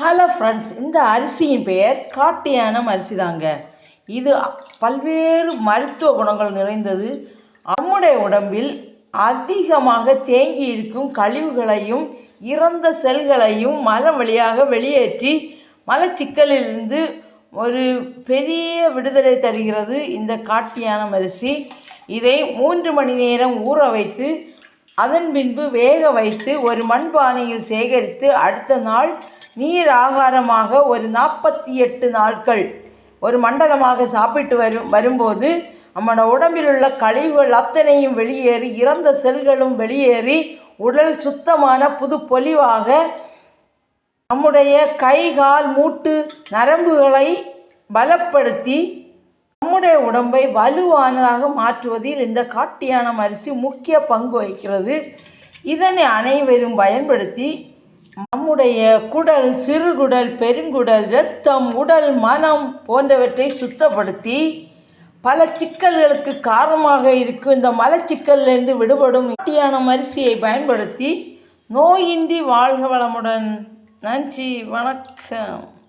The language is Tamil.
ஹலோ ஃப்ரெண்ட்ஸ் இந்த அரிசியின் பெயர் காட்டியானம் அரிசி தாங்க இது பல்வேறு மருத்துவ குணங்கள் நிறைந்தது. நம்முடைய உடம்பில் அதிகமாக தேங்கி இருக்கும் கழிவுகளையும் இறந்த செல்களையும் மலம் வழியாக வெளியேற்றி மலச்சிக்கலிலிருந்து ஒரு பெரிய விடுதலை தருகிறது இந்த காட்டியான அரிசி. இதை மூன்று மணி நேரம் ஊற வைத்து அதன் பின்பு வேக வைத்து ஒரு மண்பானையில் சேகரித்து அடுத்த நாள் நீர் ஆகாரமாக ஒரு நாற்பத்தி எட்டு நாட்கள் ஒரு மண்டலமாக சாப்பிட்டு வரும் வரும்போது நம்மளோட உடம்பில் உள்ள கழிவுகள் அத்தனையும் வெளியேறி இறந்த செல்களும் வெளியேறி உடல் சுத்தமான புது பொலிவாக நம்முடைய கை கால் மூட்டு நரம்புகளை பலப்படுத்தி நம்முடைய உடம்பை வலுவானதாக மாற்றுவதில் இந்த காட்டியானம் அரிசி முக்கிய பங்கு வகிக்கிறது. இதனை அனைவரும் பயன்படுத்தி நம்முடைய குடல் சிறுகுடல் பெருங்குடல் இரத்தம் உடல் மனம் போன்றவற்றை சுத்தப்படுத்தி பல சிக்கல்களுக்கு காரணமாக இருக்கும் இந்த மலச்சிக்கல்லிருந்து விடுபடும் கட்டியான அரிசியை பயன்படுத்தி நோயின்றி வாழ்க வளமுடன். நன்றி வணக்கம்.